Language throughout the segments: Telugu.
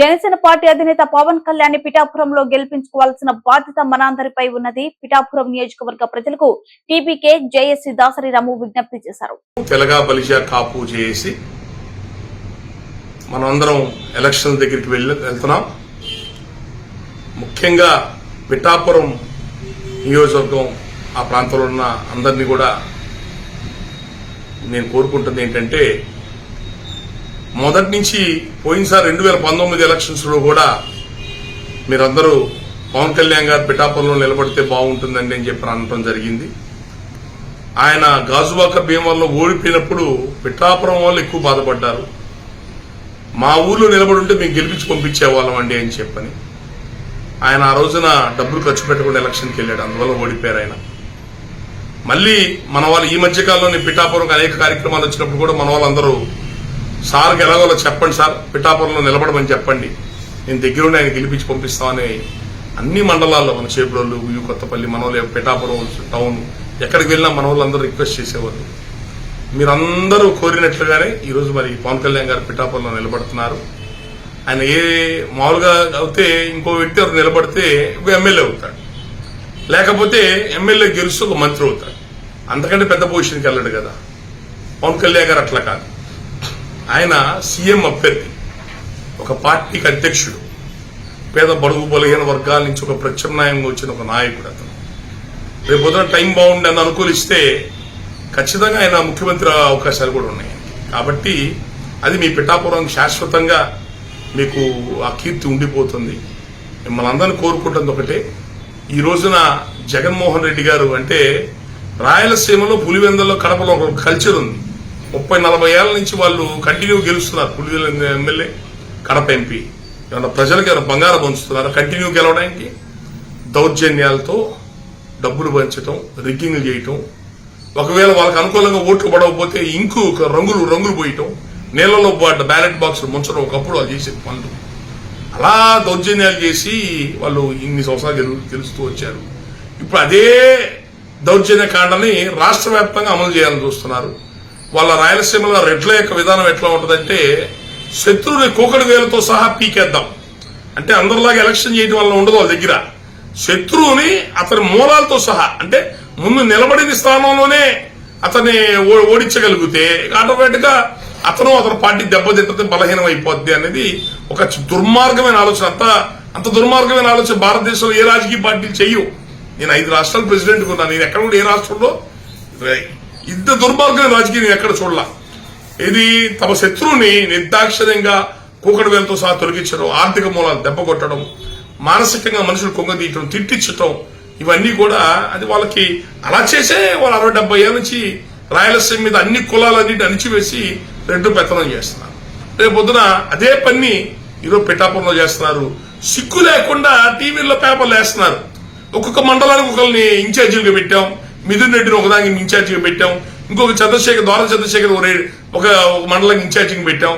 జనసేన పార్టీ అధినేత పవన్ కళ్యాణ్ పిఠాపురంలో గెలిపించుకోవాల్సిన బాధ్యత మనందరిపై ఉన్నది. పిఠాపురం నియోజకవర్గ ప్రజలకు టీపీకే జేఎస్సీ దాసరి రాము విజ్ఞప్తి చేశారు. తెలగా బలిజా కాపు చేసి మనమందరం ఎలక్షన్ దగ్గరికి వెళ్ళి వెళ్తున్నాం. ముఖ్యంగా పిఠాపురం నియోజకవర్గం ఆ ప్రాంతంలో ఉన్న అందరినీ కూడా నేను కోరుకుంటుంది ఏంటంటే మొదటి నుంచి పోయినసారి రెండు వేల పంతొమ్మిది ఎలక్షన్స్లో కూడా మీరందరూ పవన్ కళ్యాణ్ గారు పిఠాపురంలో నిలబడితే బాగుంటుందండి అని చెప్పి అనటం జరిగింది. ఆయన గాజువాక భీమంలో ఓడిపోయినప్పుడు పిఠాపురం వాళ్ళు ఎక్కువ బాధపడ్డారు. మా ఊర్లో నిలబడి ఉంటే మేము గెలిపించి పంపించేవాళ్ళం అండి అని చెప్పని. ఆయన ఆ రోజున డబ్బులు ఖర్చు పెట్టకుండా ఎలక్షన్కి వెళ్ళాడు. అందువల్ల ఓడిపోయారు ఆయన. మళ్ళీ మన వాళ్ళు ఈ మధ్య పిఠాపురంకి అనేక కార్యక్రమాలు వచ్చినప్పుడు కూడా మన వాళ్ళందరూ సార్కి ఎలాగోలో చెప్పండి సార్ పిఠాపురంలో నిలబడమని చెప్పండి. నేను దగ్గరుండి ఆయన గెలిపించి పంపిస్తామని అన్ని మండలాల్లో మన చేపురోళ్ళు యూ కొత్తపల్లి మనోళ్ళు పిఠాపురం టౌన్ ఎక్కడికి వెళ్ళినా మన వాళ్ళందరూ రిక్వెస్ట్ చేసేవాళ్ళు. మీరందరూ కోరినట్లుగానే ఈరోజు మరి పవన్ కళ్యాణ్ గారు పిఠాపురంలో నిలబడుతున్నారు. ఆయన ఏ మామూలుగా అయితే ఇంకో వ్యక్తి ఎవరు నిలబడితే ఎమ్మెల్యే అవుతాడు. లేకపోతే ఎమ్మెల్యే గెలుస్తూ ఒక మంత్రి అవుతాడు. అంతకంటే పెద్ద పొజిషన్కి వెళ్ళడు కదా. పవన్ కళ్యాణ్ గారు అట్లా కాదు. ఆయన సీఎం అభ్యర్థి. ఒక పార్టీకి అధ్యక్షుడు. పేద బడుగు బలహీన వర్గాల నుంచి ఒక ప్రత్యామ్నాయంగా వచ్చిన ఒక నాయకుడు అతను. రేపు పొద్దున టైం బాగుండి అని అనుకూలిస్తే ఖచ్చితంగా ఆయన ముఖ్యమంత్రి అవకాశాలు కూడా ఉన్నాయి. కాబట్టి అది మీ పిఠాపురం శాశ్వతంగా మీకు ఆ కీర్తి ఉండిపోతుంది. మిమ్మల్ని అందరిని కోరుకుంటుంది ఒకటే. ఈ రోజున జగన్మోహన్ రెడ్డి గారు అంటే రాయలసీమలో పులివెందల్లో కడపలో ఒక కల్చర్ ఉంది. ముప్పై నలభై ఏళ్ళ నుంచి వాళ్ళు కంటిన్యూ గెలుస్తున్నారు. Pulivendula MLA Kadapa MP. ఏమన్నా ప్రజలకు ఏమైనా బంగారం పంచుతున్నారు? కంటిన్యూ గెలవడానికి దౌర్జన్యాలతో డబ్బులు పంచటం రిగ్గింగ్లు చేయటం. ఒకవేళ వాళ్ళకి అనుకూలంగా ఓట్లు పడకపోతే ఇంకు ఒక రంగులు రంగులు పోయటం. నీళ్ళలో పడ్డ బ్యాలెట్ బాక్స్ ముంచడం ఒకప్పుడు వాళ్ళు చేసే పనులు. అలా దౌర్జన్యాలు చేసి వాళ్ళు ఇన్ని సంవత్సరాలు గెలు- గెలుస్తూ వచ్చారు. ఇప్పుడు అదే దౌర్జన్య కాండని రాష్ట్ర వ్యాప్తంగా అమలు చేయాలని చూస్తున్నారు. వాళ్ళ రాయలసీమలో రెడ్ల యొక్క విధానం ఎట్లా ఉంటుందంటే శత్రువుని కూకడి వేలతో సహా పీకేద్దాం. అంటే అందరిలాగా ఎలక్షన్ చేయడం వల్ల ఉండదు వాళ్ళ దగ్గర. శత్రువుని అతని మూలాలతో సహా అంటే ముందు నిలబడిన స్థానంలోనే అతన్ని ఓ- ఓడించగలిగితే ఆటోమేటిక్గా అతను అతని పార్టీ దెబ్బతింటది బలహీనం అయిపోద్ది అనేది ఒక దుర్మార్గమైన ఆలోచన. అంత అంత దుర్మార్గమైన ఆలోచన భారతదేశంలో ఏ రాజకీయ పార్టీలు చెయ్యవు నేను ఐదు రాష్ట్రాల ప్రెసిడెంట్ ఉన్నాను. నేను ఎక్కడ కూడా ఏ రాష్ట్రంలో ఇంత దుర్భాగ్యం రాజకీయం ఎక్కడ చూడలా. ఇది తమ శత్రువుని నిర్దాక్షిణ్యంగా కూకడు వేలతో సహా తొలగించడం ఆర్థిక మూలాలు దెబ్బ కొట్టడం మానసికంగా మనుషులు కొంగదీయటం తిట్టించటం ఇవన్నీ కూడా అది వాళ్ళకి అలా చేసే వాళ్ళు అరవై డెబ్బై ఏళ్ళ నుంచి రాయలసీమ మీద అన్ని కులాలన్నిటి అణిచివేసి రెండు పెత్తనం చేస్తున్నారు. రేపు పొద్దున అదే పని ఈరోజు పిఠాపురంలో చేస్తున్నారు. సిగ్గు లేకుండా టీవీల్లో పేపర్లు వేస్తున్నారు. ఒక్కొక్క మండలానికి ఒకరిని ఇన్ఛార్జీలుగా పెట్టాం. మిథున్ రెడ్డిని ఒకదానికి ఇన్ఛార్జిగా పెట్టాం. ఇంకొక చంద్రశేఖర్ ద్వార చంద్రశేఖర్ ఒక ఒక మండలం మండలానికి పెట్టాం.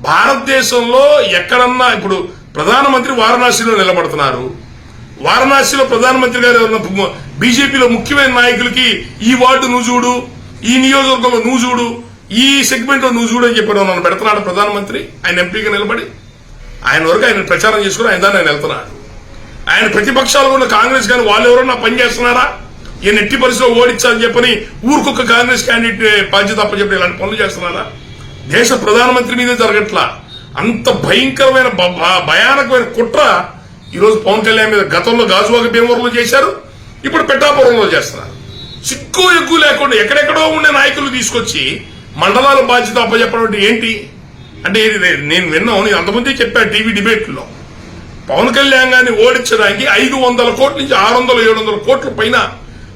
భారతదేశంలో ఎక్కడన్నా ఇప్పుడు ప్రధానమంత్రి వారణాసిలో నిలబడుతున్నారు. వారణాసిలో ప్రధానమంత్రి గారు ఎవరన్నా బీజేపీలో ముఖ్యమైన నాయకులకి ఈ వార్డు నువ్వు చూడు ఈ నియోజకవర్గంలో నువ్వు చూడు ఈ సెగ్మెంట్లో నువ్వు చూడు అని చెప్పి నన్ను పెడుతున్నాడు ప్రధానమంత్రి? ఆయన ఎంపీగా నిలబడి ఆయన వరకు ఆయన ప్రచారం చేసుకుని ఆయన దాన్ని ఆయన వెళ్తున్నాడు. ఆయన ప్రతిపక్షాలు కూడా కాంగ్రెస్ కానీ వాళ్ళు ఎవరన్నా పని చేస్తున్నారా? ఈయన ఎట్టి పరిస్థితిలో ఓడించాలని చెప్పని ఊరికొక కాంగ్రెస్ క్యాండిడేట్ బాధ్యత అప్పచెప్పి ఇలాంటి పనులు చేస్తున్నారా? దేశ ప్రధానమంత్రి మీదే జరగట్లా? అంత భయంకరమైన భ- భ- భయానకమైన కుట్ర ఈరోజు పవన్ కళ్యాణ్ మీద గతంలో గాజువాక భీమవరంలో చేశారు ఇప్పుడు పెట్టాపురంలో చేస్తున్నారు. సిక్కు ఎక్కువ లేకుండా ఎక్కడెక్కడో ఉండే నాయకులు తీసుకొచ్చి మండలాల బాధ్యత అప్పచెప్పడం ఏంటి? అంటే నేను విన్నాను నేను అంతమంది చెప్పాను టీవీ డిబేట్లో. పవన్ కళ్యాణ్ గారిని ఓడించడానికి ఐదు వందల కోట్ల నుంచి ఆరు వందల ఏడు వందల కోట్ల పైన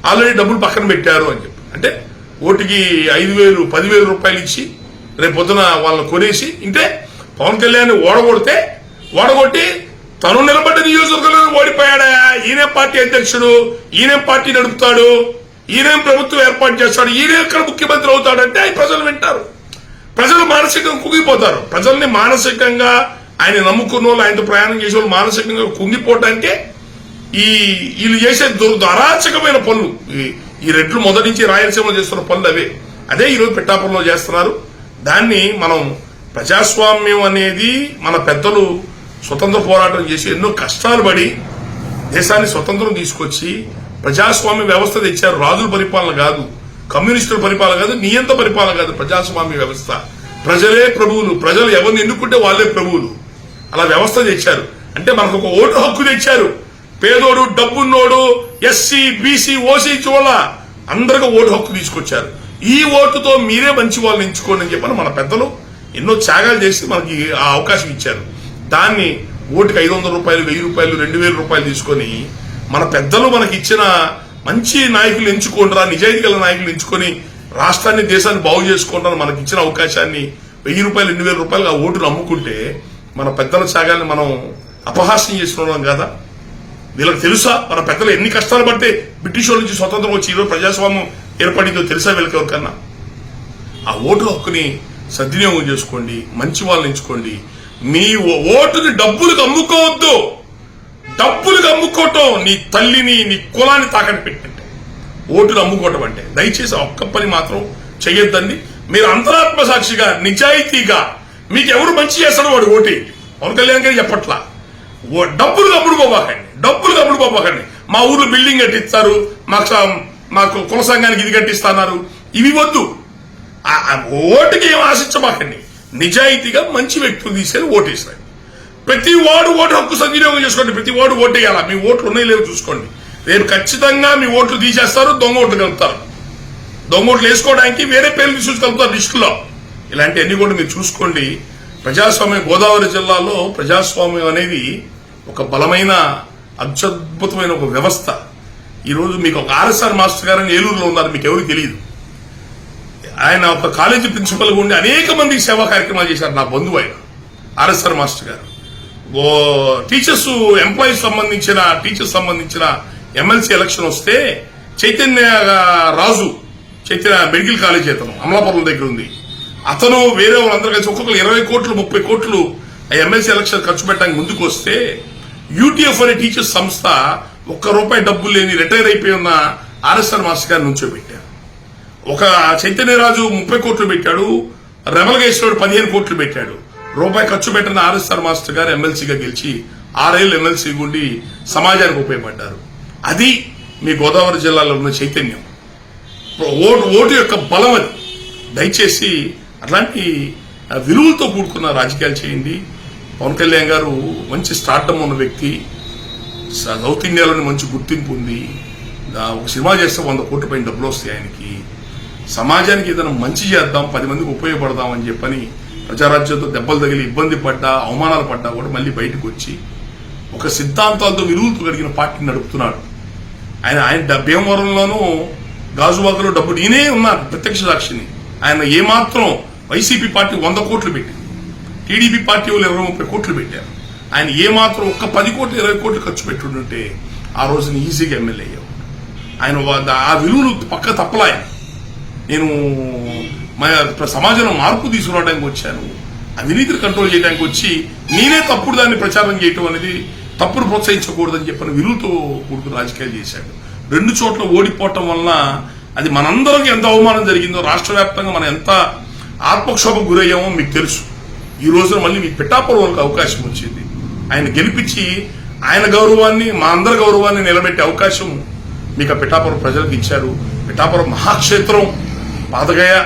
ఆల్రెడీ డబ్బులు పక్కన పెట్టారు అని చెప్పి. అంటే ఓటుకి ఐదు వేలు పదివేలు రూపాయలు ఇచ్చి రేపు పొద్దున వాళ్ళని కొనేసి ఇంటే పవన్ కళ్యాణ్ ఓడగొడితే ఓడగొట్టి తను నిలబడ్డ నియోజకవర్గంలో ఓడిపోయాడా? ఈయనే పార్టీ అధ్యక్షుడు? ఈయనే పార్టీ నడుపుతాడు? ఈయనేం ప్రభుత్వం ఏర్పాటు చేస్తాడు? ఈయన ఎక్కడ ముఖ్యమంత్రి అవుతాడంటే ఆయన ప్రజలు వింటారు. ప్రజలు మానసికంగా కుంగిపోతారు. ప్రజల్ని మానసికంగా ఆయన నమ్ముకున్న వాళ్ళు ఆయనతో ప్రయాణం చేసే వాళ్ళు మానసికంగా కుంగిపోవటానికే ఈ వీళ్ళు చేసే దుర్ అరాచకమైన పనులు. ఈ- ఈ రెడ్లు మొదటి నుంచి రాయలసీమలో చేస్తున్న పనులు అవే. అదే ఈరోజు పెట్టాపురంలో చేస్తున్నారు. దాన్ని మనం ప్రజాస్వామ్యం అనేది మన పెద్దలు స్వతంత్ర పోరాటం చేసి ఎన్నో కష్టాలు పడి దేశాన్ని స్వతంత్రం తీసుకొచ్చి ప్రజాస్వామ్య వ్యవస్థ తెచ్చారు. రాజుల పరిపాలన కాదు కమ్యూనిస్టుల పరిపాలన కాదు నియంత పరిపాలన కాదు ప్రజాస్వామ్య వ్యవస్థ. ప్రజలే ప్రభువులు. ప్రజలు ఎవరిని ఎన్నుకుంటే వాళ్ళే ప్రభువులు. అలా వ్యవస్థ తెచ్చారు. అంటే మనకు ఒక ఓటు హక్కు తెచ్చారు. పేదోడు డబ్బున్నోడు ఎస్సీ బీసీ ఓసీ చూడ అందరికి ఓటు హక్కు తీసుకొచ్చారు. ఈ ఓటుతో మీరే మంచి వాళ్ళని ఎంచుకోండి అని చెప్పని మన పెద్దలు ఎన్నో త్యాగాలు చేసి మనకి ఆ అవకాశం ఇచ్చారు. దాన్ని ఓటుకి ఐదు వందల రూపాయలు వెయ్యి రూపాయలు రెండు వేల రూపాయలు తీసుకొని మన పెద్దలు మనకి ఇచ్చిన మంచి నాయకులు ఎంచుకుంటారా నిజాయితీ గల నాయకులు ఎంచుకొని రాష్ట్రాన్ని దేశాన్ని బాగు చేసుకుంటారు మనకి ఇచ్చిన అవకాశాన్ని వెయ్యి రూపాయలు రెండు వేల రూపాయలు ఆ ఓటును అమ్ముకుంటే మన పెద్దల త్యాగాన్ని మనం అపహాస్యం చేస్తున్నాం కదా? వీళ్ళకి తెలుసా? మన పెద్దలు ఎన్ని కష్టాలు పడితే బ్రిటిష్ వాళ్ళ నుంచి స్వతంత్రం వచ్చి ఈరోజు ప్రజాస్వామ్యం ఏర్పడిందో తెలుసా వీళ్ళకి ఎవరికన్నా? ఆ ఓటు హక్కుని సద్వినియోగం చేసుకోండి మంచి వాళ్ళని ఎంచుకోండి. మీ ఓటుని డబ్బులకు అమ్ముకోవద్దు. డబ్బులకు అమ్ముకోవటం నీ తల్లిని నీ కులాన్ని తాకట్టు పెట్టినట్టే. ఓటును అమ్ముకోవటం అంటే దయచేసి ఒక్క పని మాత్రం చెయ్యొద్దండి. మీరు అంతరాత్మ సాక్షిగా నిజాయితీగా మీకు ఎవరు మంచి చేస్తాడో వాడు ఓటేయండి పవన్ కళ్యాణ్ గారు చెప్పట్లా. డబ్బులు కమ్ముడుకోబాకండి డబ్బులు కమ్ముడుకోబాకండి మా ఊర్లో బిల్డింగ్ కట్టిస్తారు. మాకు మాకు కుల సంఘానికి ఇది కట్టిస్తున్నారు. ఇవి వద్దు. ఓటుకి ఏం ఆశించబాకండి నిజాయితీగా మంచి వ్యక్తులు తీసుకెళ్ళి ఓటేస్తారు ప్రతి వాడు ఓటు హక్కు సద్వినియోగం చేసుకోండి. ప్రతి వాడు ఓటేయాలా? మీ ఓట్లు ఉన్నాయి లేవు చూసుకోండి. రేపు ఖచ్చితంగా మీ ఓట్లు తీసేస్తారు దొంగ ఓట్లు కలుపుతారు. దొంగ ఓట్లు వేసుకోవడానికి వేరే పేర్లు తీసుకొచ్చి కలుపుతారు లిస్టులో. ఇలాంటివన్నీ కూడా మీరు చూసుకోండి. ప్రజాస్వామ్యం గోదావరి జిల్లాలో ప్రజాస్వామ్యం అనేది ఒక బలమైన అత్యద్భుతమైన ఒక వ్యవస్థ. ఈరోజు మీకు ఒక ఆర్ఎస్ఆర్ మాస్టర్ గారు అని ఏలూరులో ఉన్నారు మీకు ఎవరికి తెలియదు. ఆయన ఒక కాలేజీ ప్రిన్సిపల్ ఉండి అనేక మందికి సేవా కార్యక్రమాలు చేశారు నా బంధువు ఆయన ఆర్ఎస్ఆర్ మాస్టర్ గారు. ఓ టీచర్స్ ఎంప్లాయీస్ సంబంధించిన టీచర్స్ సంబంధించిన ఎమ్మెల్సీ ఎలక్షన్ వస్తే చైతన్య రాజు చైతన్య మెడికల్ కాలేజ్ అతను అమలాపురం దగ్గర ఉంది. అతను వేరే వాళ్ళందరూ కలిసి ఒక్కొక్కరు ఇరవై కోట్లు ముప్పై కోట్లు ఆ ఎమ్మెల్సీ ఎలక్షన్ ఖర్చు పెట్టడానికి ముందుకు వస్తే యూటీఎఫ్ అనే టీచర్స్ సంస్థ ఒక్క రూపాయి డబ్బులు లేని రిటైర్ అయిపోయి ఉన్న ఆర్ఎస్ఆర్ మాస్టర్ గారిని నుంచోబెట్టారు. ఒక చైతన్యరాజు ముప్పై కోట్లు పెట్టాడు రెమలగేశ్వరుడు పదిహేను కోట్లు పెట్టాడు. రూపాయి ఖర్చు పెట్టిన ఆర్ఎస్ఆర్ మాస్టర్ గారు ఎమ్మెల్సీగా గెలిచి ఆరేళ్ళు ఎమ్మెల్సీ గుండి సమాజానికి ఉపయోగపడ్డారు. అది మీ గోదావరి జిల్లాలో ఉన్న చైతన్యం. ఓటు ఓటు యొక్క బలం అది. దయచేసి అట్లాంటి విలువలతో కూడుకున్న రాజకీయాలు చేయండి. పవన్ కళ్యాణ్ గారు మంచి స్టార్టమ్ ఉన్న వ్యక్తి. సౌత్ ఇండియాలోని మంచి గుర్తింపు ఉంది. ఒక సినిమా చేస్తే వంద కోట్ల పైన డబ్బులు వస్తాయి ఆయనకి. సమాజానికి ఏదైనా మంచి చేద్దాం పది మందికి ఉపయోగపడదాం అని చెప్పని ప్రజారాజ్యంతో దెబ్బలు తగిలి ఇబ్బంది పడ్డా అవమానాలు పడ్డా కూడా మళ్ళీ బయటకు వచ్చి ఒక సిద్ధాంతాలతో విలువలతో కలిగిన పార్టీని నడుపుతున్నాడు. ఆయన ఆయన భీమవరంలోనూ గాజువాకలో డబ్బు నేనే ఉన్నాను ప్రత్యక్ష సాక్షిని. ఆయన ఏమాత్రం వైసీపీ పార్టీ వంద కోట్లు పెట్టింది. టీడీపీ పార్టీ వాళ్ళు ఇరవై ముప్పై కోట్లు పెట్టారు. ఆయన ఏమాత్రం ఒక్క పది కోట్లు ఇరవై కోట్లు ఖర్చు పెట్టుంటే ఆ రోజున ఈజీగా ఎమ్మెల్యే అయ్యావు ఆయన ఆ విలువలు పక్క తప్పలాయ నేను సమాజంలో మార్పు తీసుకురావడానికి వచ్చాను. అవినీతిని కంట్రోల్ చేయడానికి వచ్చి నేనే తప్పుడు దాన్ని ప్రచారం చేయటం అనేది తప్పును ప్రోత్సహించకూడదని చెప్పిన విలువతో కూడుకుని రాజకీయాలు చేశాడు. రెండు చోట్ల ఓడిపోవటం వలన అది మనందరికి ఎంత అవమానం జరిగిందో రాష్ట్ర వ్యాప్తంగా మనం ఎంత ఆత్మక్షోభం గురయ్యామో మీకు తెలుసు. ఈ రోజున మళ్ళీ మీ పిఠాపురంకి అవకాశం వచ్చింది. ఆయన గెలిపించి ఆయన గౌరవాన్ని మా అందరి గౌరవాన్ని నిలబెట్టే అవకాశం మీకు ఆ పిఠాపురం ప్రజలకు ఇచ్చారు. పిఠాపురం మహాక్షేత్రం పాదగయ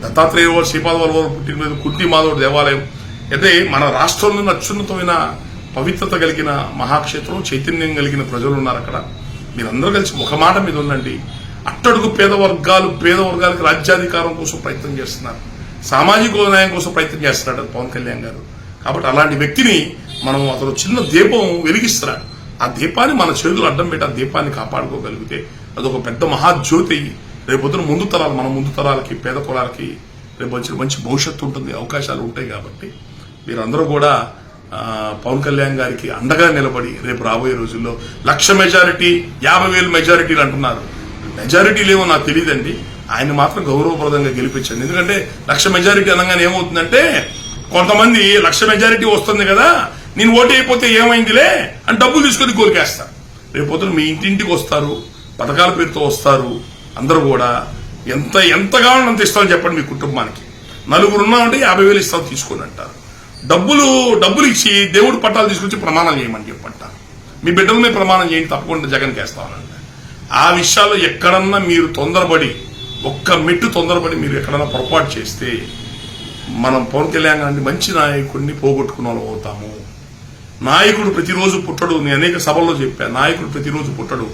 దత్తాత్రేయ వారు శ్రీపాద వారు పుట్టిన మీద కుర్తి మాధవుడు దేవాలయం. అయితే మన రాష్ట్రంలో అత్యున్నతమైన పవిత్రత కలిగిన మహాక్షేత్రం చైతన్యం కలిగిన ప్రజలు ఉన్నారు అక్కడ. మీరందరూ కలిసి ఒక మాట మీద ఉండండి. అట్టడుగు పేద వర్గాలు పేద వర్గాలకు రాజ్యాధికారం కోసం ప్రయత్నం చేస్తున్నారు. సామాజిక న్యాయం కోసం ప్రయత్నం చేస్తున్నాడు పవన్ కళ్యాణ్ గారు. కాబట్టి అలాంటి వ్యక్తిని మనం అతను చిన్న దీపం వెలిగిస్తున్నాడు. ఆ దీపాన్ని మన చేతులు అడ్డం పెట్టి ఆ దీపాన్ని కాపాడుకోగలిగితే అదొక పెద్ద మహాజ్యోతి. రేపొద్దున ముందు తరాలు మన ముందు తరాలకి పేద కులాలకి రేపు వచ్చిన మంచి భవిష్యత్తు ఉంటుంది అవకాశాలు ఉంటాయి కాబట్టి. మీరందరూ కూడా పవన్ కళ్యాణ్ గారికి అండగా నిలబడి రేపు రాబోయే రోజుల్లో లక్ష మెజారిటీ యాభై వేలు మెజారిటీలు అంటున్నారు. మెజారిటీలు ఏమో నాకు తెలియదండి. ఆయన మాత్రం గౌరవప్రదంగా గెలిపించండి. ఎందుకంటే లక్ష మెజారిటీ అనగానే ఏమవుతుందంటే కొంతమంది లక్ష మెజారిటీ వస్తుంది కదా నేను ఓటు అయిపోతే ఏమైందిలే అని డబ్బులు తీసుకొని కోరికేస్తా రేపు పొద్దున మీ ఇంటింటికి వస్తారు పథకాల పేరుతో వస్తారు అందరూ కూడా ఎంత ఎంత కావాలని అంత ఇస్తామని చెప్పండి మీ కుటుంబానికి. నలుగురు ఉన్నామంటే యాభై వేలు ఇస్తాం తీసుకొని అంటారు. డబ్బులు డబ్బులు ఇచ్చి దేవుడు పట్టాలు తీసుకొచ్చి ప్రమాణం చేయమని చెప్పంటారు. మీ బిడ్డల మీద ప్రమాణం చేయండి తప్పకుండా జగన్కి వేస్తామనంట ఆ విషయాల్లో ఎక్కడన్నా మీరు తొందరపడి ఒక్క మెట్టు తొందరపడి మీరు ఎక్కడైనా పొరపాటు చేస్తే మనం పవన్ కళ్యాణ్ గారిని మంచి నాయకుడిని పోగొట్టుకున్న వాళ్ళం అవుతాము. నాయకుడు ప్రతిరోజు పుట్టడు. నేను అనేక సభల్లో చెప్పాను నాయకుడు ప్రతిరోజు పుట్టడు.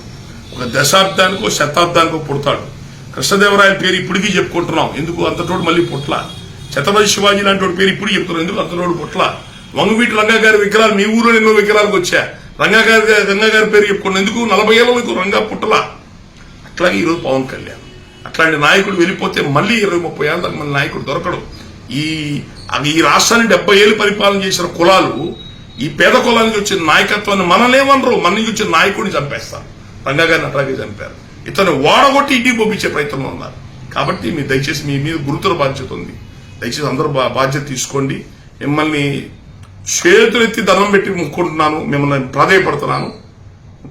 ఒక దశాబ్దానికో శతాబ్దానికో పుడతాడు. కృష్ణదేవరాయల పేరు ఇప్పటికీ చెప్పుకుంటున్నాం. ఎందుకు? అంతటోడు మళ్ళీ పుట్ల. ఛత్రపతి శివాజీ లాంటి పేరు ఇప్పుడు చెప్తున్నాం ఎందుకు అంతటోడు పుట్ల? వంగవీటి రంగా గారి విగ్రహాలు మీ ఊరిలో ఎన్నో విగ్రహాలకు వచ్చా? రంగా గారి రంగా గారి పేరు చెప్పుకున్నాం ఎందుకు? నలభై ఏళ్ళకు రంగా పుట్టలా? అట్లాగే ఈరోజు పవన్ కళ్యాణ్. అట్లాంటి నాయకుడు వెళ్ళిపోతే మళ్ళీ ఇరవై ముప్పై ఏళ్ళ దాకా మన నాయకుడు దొరకడు. ఈ అది ఈ రాష్ట్రాన్ని డెబ్బై ఏళ్ళు పరిపాలన చేసిన కులాలు ఈ పేద కులానికి వచ్చిన నాయకత్వాన్ని మనలేమనరు. మన నుంచి వచ్చిన నాయకుడిని చంపేస్తారు. రంగాగారిని అట్లాగే చంపారు. ఇతను ఓడగొట్టి ఇంటికి పంపించే ప్రయత్నంలో ఉన్నారు. కాబట్టి మీరు దయచేసి మీ మీద గురుతర బాధ్యత ఉంది. దయచేసి అందరూ బా- బాధ్యత తీసుకోండి. మిమ్మల్ని చేతులెత్తి ధనం పెట్టి ముక్కుంటున్నాను మిమ్మల్ని ప్రాధాయపడుతున్నాను.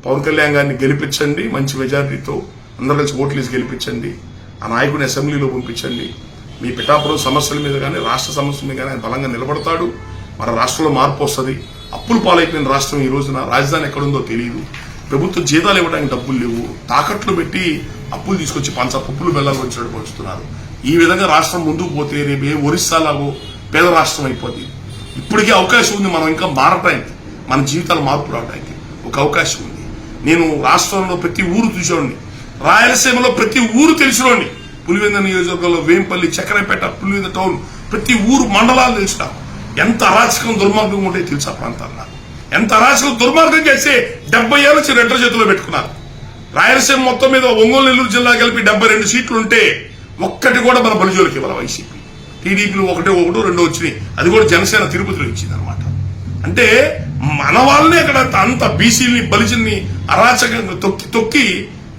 పవన్ కళ్యాణ్ గారిని గెలిపించండి. మంచి మెజారిటీతో అందరూ కలిసి గెలిపించండి. ఆ నాయకుడిని అసెంబ్లీలో పంపించండి. మీ పిఠాపురం సమస్యల మీద కానీ రాష్ట్ర సమస్యల మీద కానీ ఆయన బలంగా నిలబడతాడు. మన రాష్ట్రంలో మార్పు వస్తుంది. అప్పులు పాలైపోయిన రాష్ట్రం ఈ రోజున రాజధాని ఎక్కడుందో తెలియదు ప్రభుత్వ జీతాలు ఇవ్వడానికి డబ్బులు లేవు. తాకట్లు పెట్టి అప్పులు తీసుకొచ్చి పంచ పప్పులు బెల్లాలు వచ్చినట్టు పంచుతున్నారు. ఈ విధంగా రాష్ట్రం ముందుకు పోతే రేపు ఏ ఒరిస్సాలాగో పేద రాష్ట్రం అయిపోతుంది ఇప్పటికే అవకాశం ఉంది మనం ఇంకా మారటానికి మన జీవితాలు మార్పు రావడానికి ఒక అవకాశం ఉంది. నేను రాష్ట్రంలో ప్రతి ఊరు చూసేవాడిని. రాయలసీమలో ప్రతి ఊరు తెలుసులోని పులివెంద నియోజకవర్గంలో వేంపల్లి చక్రపేట పులివెంద టౌన్ ప్రతి ఊరు మండలాలు తెలిసిన ఎంత అరాచకం దుర్మార్గం ఉంటే తెలుసు ఆ ప్రాంతాల్లో. ఎంత అరాచకం దుర్మార్గం చేస్తే డెబ్బై ఏళ్ళ నుంచి రెడ్ల చేతిలో పెట్టుకున్నారు. రాయలసీమ మొత్తం మీద ఒంగోలు నెల్లూరు జిల్లా కలిపి డెబ్బై రెండు సీట్లు ఉంటే ఒక్కటి కూడా మన బలిజోలికి ఇవ్వాలి వైసీపీ. టీడీపీలు ఒకటే ఒకటో రెండో వచ్చినాయి. అది కూడా జనసేన తిరుపతిలో ఇచ్చింది అనమాట అంటే మన వాళ్ళనే అక్కడ అంత బీసీని బలిజన్ని అరాచకంగా తొక్కి తొక్కి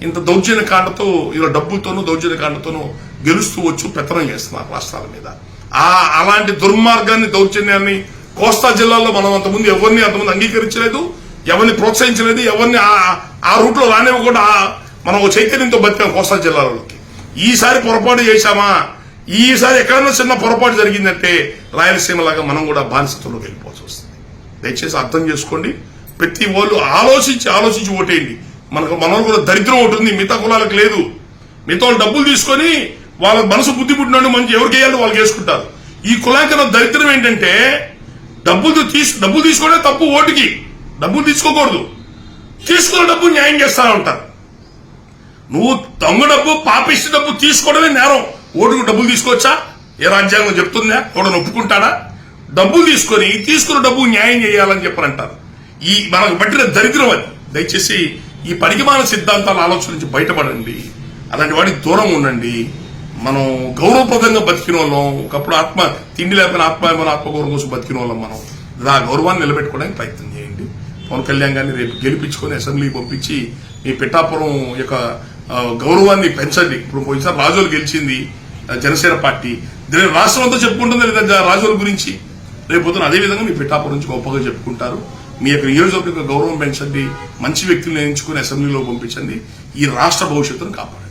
ఇంత దౌర్జన్య కాండతో ఇలా డబ్బులతోనూ దౌర్జన్య కాండతోనూ గెలుస్తూ వచ్చు పెత్తనం చేస్తున్నారు రాష్ట్రాల మీద. ఆ అలాంటి దుర్మార్గాన్ని దౌర్జన్యాన్ని కోస్తా జిల్లాలో మనం అంతకుముందు ఎవరిని అంతమంది అంగీకరించలేదు ఎవరిని ప్రోత్సహించలేదు ఎవరిని ఆ- ఆ రూట్లో రానివ్వకుండా మనం ఒక చైతన్యంతో బతికాం కోస్తా జిల్లాలోకి ఈసారి పొరపాటు చేశామా? ఈసారి ఎక్కడన్నా చిన్న పొరపాటు జరిగిందంటే రాయలసీమ లాగా మనం కూడా బానిసత్వంలోకి వెళ్ళిపోవాల్సి వస్తుంది. దయచేసి అర్థం చేసుకోండి. ప్రతి వాళ్ళు ఆలోచించి ఆలోచించి ఓటేయండి. మనకు మన కూడా దరిద్రం ఉంటుంది మిగతా కులాలకు లేదు. మిగతా వాళ్ళు డబ్బులు తీసుకొని వాళ్ళ మనసు బుద్ధి పుట్టినట్టు మంచి ఎవరికి వేయాలో వాళ్ళకి వేసుకుంటారు ఈ కులానికి దరిద్రం ఏంటంటే డబ్బులు తీసు డబ్బులు తీసుకోవడం తప్పు ఓటుకి. డబ్బులు తీసుకోకూడదు. తీసుకున్న డబ్బు న్యాయం చేస్తా ఉంటారు. నువ్వు దొంగ డబ్బు పాపిష్టి డబ్బు తీసుకోవడమే నేరం. ఓటుకు డబ్బులు తీసుకోవచ్చా? ఏ రాజ్యాంగం చెప్తుందా? ఎవడని ఒప్పుకుంటాడా డబ్బులు తీసుకొని తీసుకున్న డబ్బు న్యాయం చేయాలని చెప్పారంటారు ఈ మనకు పట్టిన దరిద్రం అది. దయచేసి ఈ పరిగమాన సిద్ధాంతాల ఆలోచన నుంచి బయటపడండి. అలాంటి వాడికి దూరం ఉండండి. మనం గౌరవప్రదంగా బతికిన వాళ్ళం. ఒకప్పుడు ఆత్మ తిండి లేకపోయినా ఆత్మాభిమాన ఆత్మగౌరవం కోసం బతికిన వాళ్ళం మనం. ఆ గౌరవాన్ని నిలబెట్టుకోవడానికి ప్రయత్నం చేయండి. పవన్ కళ్యాణ్ గారిని రేపు గెలిపించుకొని అసెంబ్లీకి పంపించి మీ పిఠాపురం యొక్క గౌరవాన్ని పెంచండి. ఇప్పుడు పోయినసారి రాజులు గెలిచింది జనసేన పార్టీ. దీని రాష్ట్రం అంతా చెప్పుకుంటుంది లేదా? గురించి. రేపు పొద్దున అదే విధంగా మీ పిఠాపురం నుంచి గొప్పగా చెప్పుకుంటారు. మీ యొక్క నియోజకవర్గ గౌరవం పెంచండి మంచి వ్యక్తులను ఎంచుకుని అసెంబ్లీలో పంపించండి ఈ రాష్ట్ర భవిష్యత్తును కాపాడండి.